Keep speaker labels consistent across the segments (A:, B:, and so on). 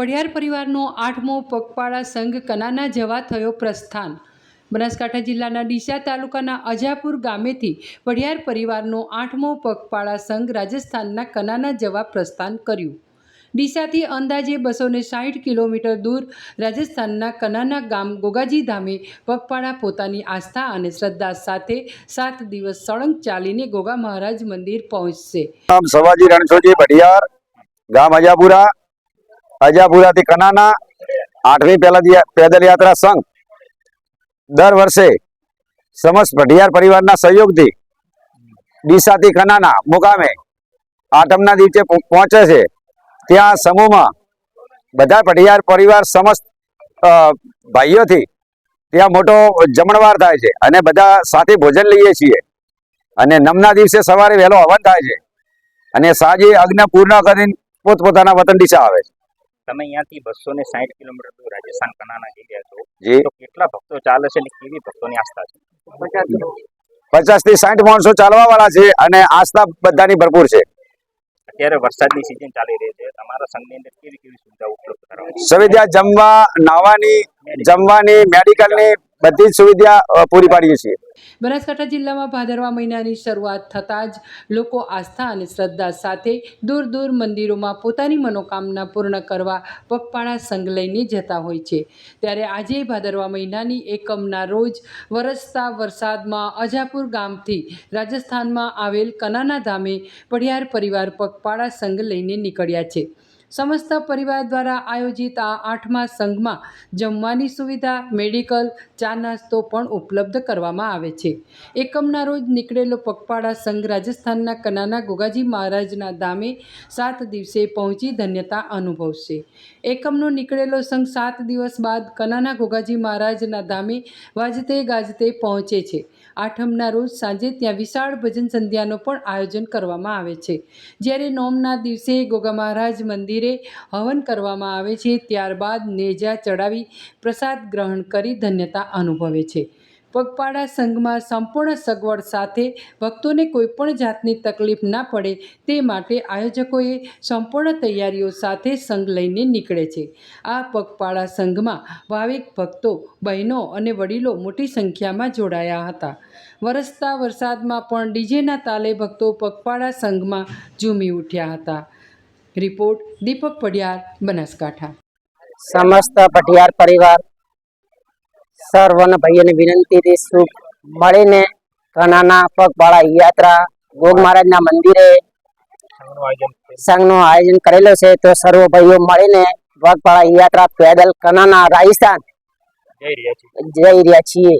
A: પઢિયાર પરિવારનો આઠમો પગપાળા સંઘ કનાના જવા થયો પ્રસ્થાન. બનાસકાંઠા જિલ્લાના ડીસા તાલુકાના અજાપુર ગામેથી પઢિયાર પરિવારનો આઠમો પગપાળા સંઘ રાજસ્થાનના કનાના જવા પ્રસ્થાન કર્યું. ડીસાથી અંદાજે બસો ને સાઠ કિલોમીટર દૂર રાજસ્થાનના કનાના ગામ ગોગાજી ધામે પગપાળા પોતાની આસ્થા અને શ્રદ્ધા સાથે સાત દિવસ સળંગ ચાલીને ગોગા મહારાજ મંદિર પહોંચશે.
B: સવાજી રણછોજી ભડિયાર ગામ અજાપુરા અજાપુરાથી કનાના આઠમી પેદલ યાત્રા સંઘ દર વર્ષે સમસ્ત ભટિયાર પરિવારના સહયોગથી ડીસાથી કનાના મુકામે આઠમના દિવસે પહોંચે છે. ત્યાં સમૂહમાં બધા ભટિયાર પરિવાર સમસ્ત ભાઈઓથી ત્યાં મોટો જમણવાર થાય છે અને બધા સાથે ભોજન લઈએ છીએ. અને નમના દિવસે સવારે વહેલો હવન થાય છે. અને સાંજે અગ્ન પૂર્ણ કરીને પોતપોતાના વતન દિશા આવે છે.
C: તમે અહીંયાથી બસો ને સાઠ કિલોમીટર દૂર રાજસ્થાન કનાના જઈ રહ્યા છો.
B: જે.
C: કેટલા ભક્તો ચાલે છે અને કેવી ભક્તોની આસ્થા છે?
B: પચાસથી સાઠ માણસો ચાલવા વાળા છે અને આસ્થા બધાની ભરપૂર છે.
C: અત્યારે વરસાદની સિઝન ચાલી રહી છે. તમારા સંઘની અંદર કેવી કેવી સુવિધા ઉપલબ્ધ કરાવવાની
B: સુવિધા જમવા નાવાની જમવાની મેડિકલની બધી જ સુવિધા પૂરી પાડીએ છીએ.
A: બનાસકાંઠા જિલ્લામાં ભાદરવા મહિનાની શરૂઆત થતાં જ લોકો આસ્થા અને શ્રદ્ધા સાથે દૂર દૂર મંદિરોમાં પોતાની મનોકામના પૂર્ણ કરવા પગપાળા સંઘ લઈને જતા હોય છે. ત્યારે આજે ભાદરવા મહિનાની એકમના રોજ વરસતા વરસાદમાં અજાપુર ગામથી રાજસ્થાનમાં આવેલ કનાના ધામે પઢિયાર પરિવાર પગપાળા સંઘ લઈને નીકળ્યા છે. સમસ્ત પરિવાર દ્વારા આયોજિત આ આઠમા સંઘમાં જમવાની સુવિધા, મેડિકલ, ચા નાસ્તો પણ ઉપલબ્ધ કરવામાં આવે છે. એકમના રોજ નીકળેલો પગપાળા સંઘ રાજસ્થાનના કનાના ગોગાજી મહારાજના ધામે સાત દિવસે પહોંચી ધન્યતા અનુભવશે. એકમનો નીકળેલો સંઘ સાત દિવસ બાદ કનાના ગોગાજી મહારાજના ધામે વાજતે ગાજતે પહોંચે છે. આઠમના રોજ સાંજે ત્યાં વિશાળ ભજન સંધ્યાનો પણ આયોજન કરવામાં આવે છે. જ્યારે નોમના દિવસે ગોગા મહારાજ મંદિરે હવન કરવામાં આવે છે, ત્યારબાદ નેજા ચડાવી પ્રસાદ ગ્રહણ કરી ધન્યતા અનુભવે છે. પગપાળા સંઘમાં સંપૂર્ણ સગવડ સાથે ભક્તોને કોઈપણ જાતની તકલીફ ના પડે તે માટે આયોજકોએ સંપૂર્ણ તૈયારીઓ સાથે સંઘ લઈને નીકળે છે. આ પગપાળા સંઘમાં ભાવિક ભક્તો, બહેનો અને વડીલો મોટી સંખ્યામાં જોડાયા હતા. વરસતા વરસાદમાં પણ ડીજેના તાલે ભક્તો પગપાળા સંઘમાં ઝૂમી ઉઠ્યા હતા. રિપોર્ટ દીપક પડિયાર બનાસકાંઠા.
D: સમસ્ત પઢિયાર પરિવાર સર્વને ભાઈઓને વિનંતીથી સુખ મળીને કનાના પગપાળા યાત્રા ગોગ મહારાજના મંદિરે
C: સંઘનું આયોજન
D: કરેલો છે તો સર્વ ભાઈઓ મળીને પગપાળા યાત્રા પેદલ કનાના રાજસ્થાન
C: જઈ રહ્યા છીએ.
D: જઈ રહ્યા છીએ.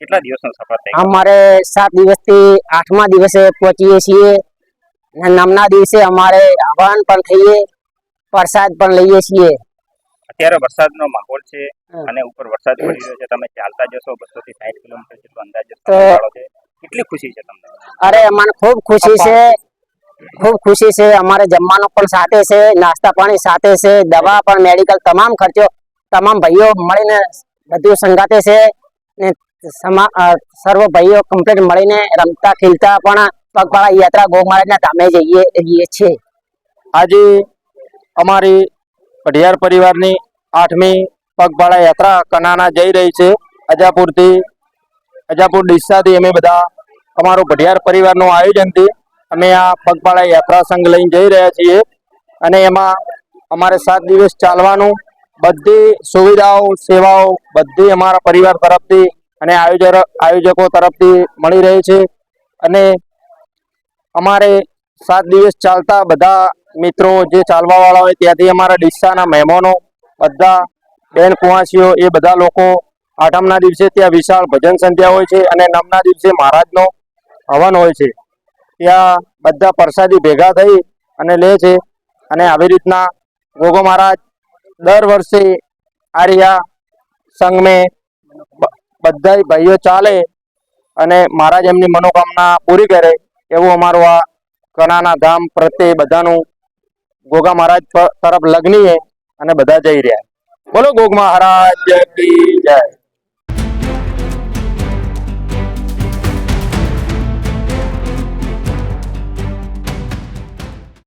C: કેટલા દિવસનો સફર
D: અમારે સાત દિવસથી આઠમા દિવસે પહોંચીએ છીએ. અને નવમા દિવસે અમારે હવન પણ થઈએ પ્રસાદ પણ લઈએ છીએ.
C: અત્યારે વરસાદનો માહોલ છે અને ઉપર વરસાદ પડી રહ્યો છે. તમે ચાલતા જશો બસો થી સાઠ કિલોમીટર જેટલો અંદાજે કેટલી ખુશી છે તમને?
D: અરે મને ખૂબ ખુશી છે. ખૂબ ખુશી છે. અમારે જમવાનું પણ સાથે છે નાસ્તા પાણી સાથે છે દવા પણ મેડિકલ તમામ ખર્ચો તમામ ભાઈઓ મળીને બધું સંગાતે છે. ને સર્વ ભાઈઓ કમ્પ્લીટ મળીને રમતા ખીલતા પણ પગપાળા યાત્રા ગો મહારાજના ધામે જઈએ રહીએ છીએ.
E: આજે અમારી પઢિયાર પરિવારની આઠમી પગપાળા યાત્રા કનાના જઈ રહી છે. અજાપુરથી, અજાપુર ડીસાથી અમે બધા, અમારું પઢિયાર પરિવારનું આયોજનથી અમે આ પગપાળા યાત્રા સંઘ લઈને જઈ રહ્યા છીએ. અને એમાં અમારે સાત દિવસ ચાલવાનું, બધી સુવિધાઓ, સેવાઓ બધી અમારા પરિવાર તરફથી અને આયોજક આયોજકો તરફથી મળી રહી છે. અને અમારે સાત દિવસ ચાલતા બધા મિત્રો જે ચાલવા વાળા હોય ત્યાંથી અમારા ડીસાના મહેમાનો, બધા બેન કુવાસીઓ, એ બધા લોકો આઠમના દિવસે ત્યાં વિશાળ ભજન સંધ્યા હોય છે અને નવના દિવસે મહારાજનો હવન હોય છે. ત્યાં બધા પ્રસાદી ભેગા થઈ અને લે છે અને આવી રીતના ગોગો મહારાજ દર વર્ષે આર્યા સંગમે બધા ભાઈઓ ચાલે અને મહારાજ એમની મનોકામના પૂરી કરે. એવું અમારું આ કનાના ધામ પ્રત્યે બધાનું ગોગા મહારાજ તરફ લગ્નીએ અને બધા જઈ રહ્યા. બોલો ગોગ મહારાજ, જય